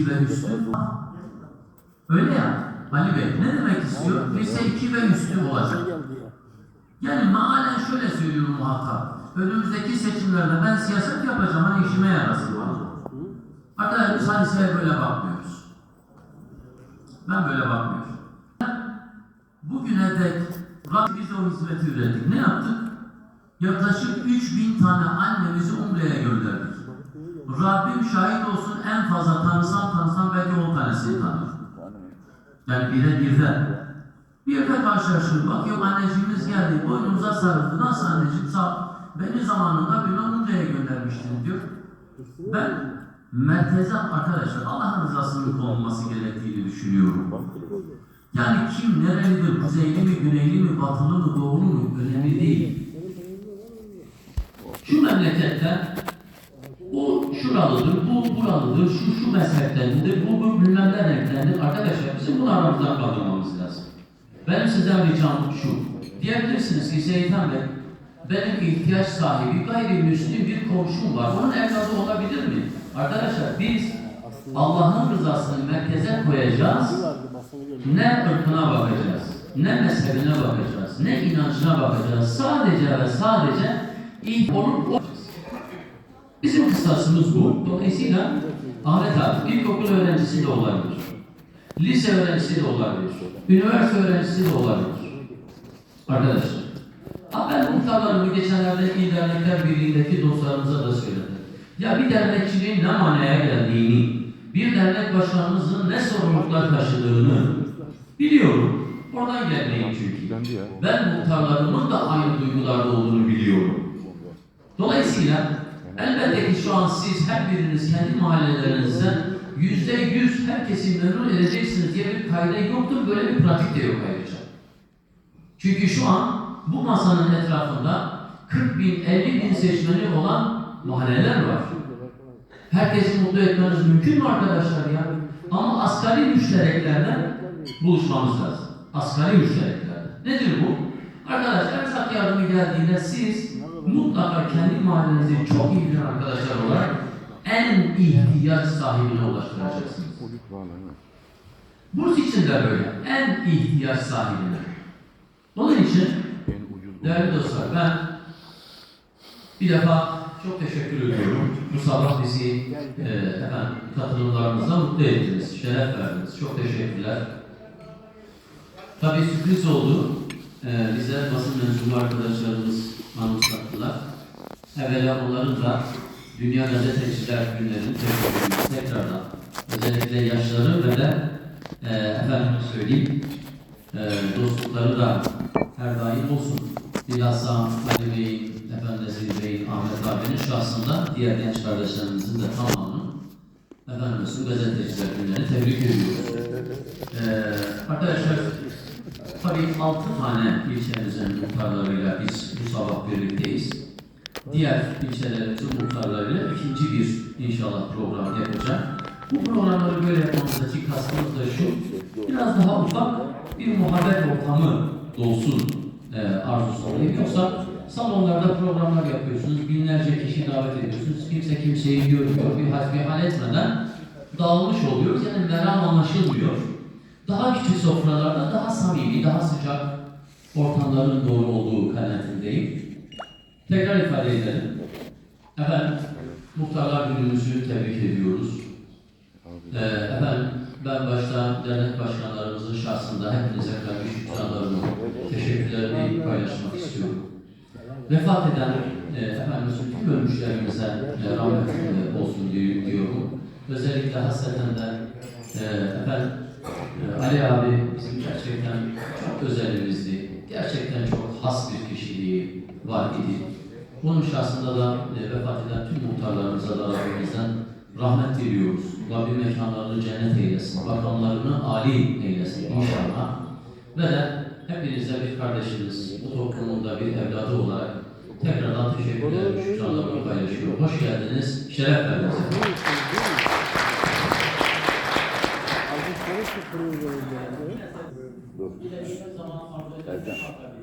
iki ve üstü. Öyle ya Ali Bey ne demek istiyor? Lise iki ve üstü olacak. Yani maalen şöyle söylüyorum muhakkak. Önümüzdeki seçimlerde ben siyaset yapacağım hani işime yarasın. Arkadaşlar biz hadiseye böyle bakmıyoruz. Ben böyle bakmıyorum. Bugüne dek biz o hizmeti ürettik. Ne yaptık? Yaklaşık 3000 tane annemizi Umre'ye gönderdik. Rabbim şahit olsun en fazla tanısam tanısam belki 10 tanesini tanır. Yani bire birde. Bir de karşılaştık. Bakıyorum anneciğimiz geldi. Boynumuza sarıldı. Nasıl anneciğim? Sağ. Beni zamanında bir Umre'ye göndermiştin diyor. Ben merkeze arkadaşlar Allah'ın rızasının konulması gerektiğini düşünüyorum. Yani kim nerelidir, kuzeyli mi, güneyli mi, batılı mı, doğulu mu önemli değil. Şu memlekette şuralıdır, bu buralıdır, şu şu mezheptendir, bu bu bilmem ne renktendir. Arkadaşlar bizim bunu aramızdan kaldırmamız lazım. Benim sizden ricam şu. Diyebilirsiniz ki Seyithan Bey, benim ihtiyaç sahibi gayrimüslim bir komşum var. Onun evladı olabilir mi? Arkadaşlar biz Allah'ın rızasını merkeze koyacağız. Ne ırkına bakacağız, ne mezhebine bakacağız, ne inancına bakacağız. Sadece ve sadece iyi olup kısasımız bu. Dolayısıyla Ahmet abi ilkokul öğrencisi de olabilir. Lise öğrencisi de olabilir. Üniversite öğrencisi de olabilir. Arkadaşlar. Ha ben muhtarlarımı geçenlerde Dernekler Birliği'ndeki dostlarımıza da söyledim. Ya bir dernekçiliğin ne manaya geldiğini, bir dernek başkanımızın ne sorumluluklar taşıdığını biliyorum. Oradan gelmeyim çünkü. Ben muhtarlarımın da aynı duygularda olduğunu biliyorum. Dolayısıyla elbette ki şu an siz her biriniz kendi mahallelerinizden yüzde yüz herkesi memnun edeceksiniz diye bir kayda yoktur. Böyle bir pratik de yok ayrıca. Çünkü şu an bu masanın etrafında 40 bin, 50 bin seçmeni olan mahalleler var. Herkesi mutlu etmeniz mümkün mü arkadaşlar ya? Ama asgari müştereklerden buluşmamız lazım. Asgari müştereklerden. Nedir bu? Arkadaşlar erzak yardımı geldiğinde siz mutlaka kendi mahallenizi çok iyi bilen arkadaşlar olarak en ihtiyaç sahibine ulaştıracaksınız. Burs için de böyle. En ihtiyaç sahibine. Onun için değerli dostlar ben bir defa çok teşekkür ediyorum. Bu sabah bizi e, efendim, katılımlarınızla mutlu ettiniz, şeref verdiniz. Çok teşekkürler. Tabii sürpriz oldu. E, bize basın mensubu arkadaşlarımız anımsattılar. Evvela onların da Dünya Gazeteciler Günlerinin teşekkürü tekrardan özellikle yaşları ve de e, efendim söyleyeyim e, dostlukları da her daim olsun. Bilhassa Ali Bey'in, efendim Nezih Bey'in, Ahmet abinin şahsında diğer genç kardeşlerimizin de tamamının efendim olsun gazeteciler günlerini tebrik ediyoruz. E, arkadaşlar tabii altı tane ilçemizin muhtarlarıyla biz bu sabah birlikteyiz. Diğer ilçelerimizin muhtarlarıyla ikinci bir inşallah program yapacak. Bu programları böyle yapmamızdaki kastımız da şu, biraz daha ufak bir muhabbet ortamı dolsun e, arzusu olayım. Yoksa salonlarda programlar yapıyorsunuz, binlerce kişi davet ediyorsunuz, kimse kimseyi görmüyor, bir hasbihal etmeden dağılmış oluyoruz. Yani meram anlaşılmıyor. Daha küçük sofralarda daha samimi, daha sıcak ortamların doğru olduğu kanaatindeyim. Tekrar ifade edelim. Efendim, Muhtarlar Günümüzü tebrik ediyoruz. Ee, efendim, ben başta dernek başkanlarımızın şahsında hepinize kalbi şükranlarımı, teşekkürlerimi paylaşmak istiyorum. Vefat eden e, efendim, tüm ölmüşlerimize e, rahmet e, olsun diyor- diyorum. Özellikle hasreten de e, efendim, e, Ali abi bizim gerçekten çok özelimizdi. Gerçekten çok has bir kişiliği var idi. Bunun şahsında da e, vefat eden tüm muhtarlarımıza da Rabbimizden rahmet diliyoruz. Rabbim mekanlarını cennet eylesin, makamlarını âli eylesin inşallah. Ve de hepinize bir kardeşiniz, bu toplumun da bir evladı olarak tekrardan teşekkürler, şükranlarımı paylaşıyorum. Hoş geldiniz, şeref verdiniz. Dur. Ercan.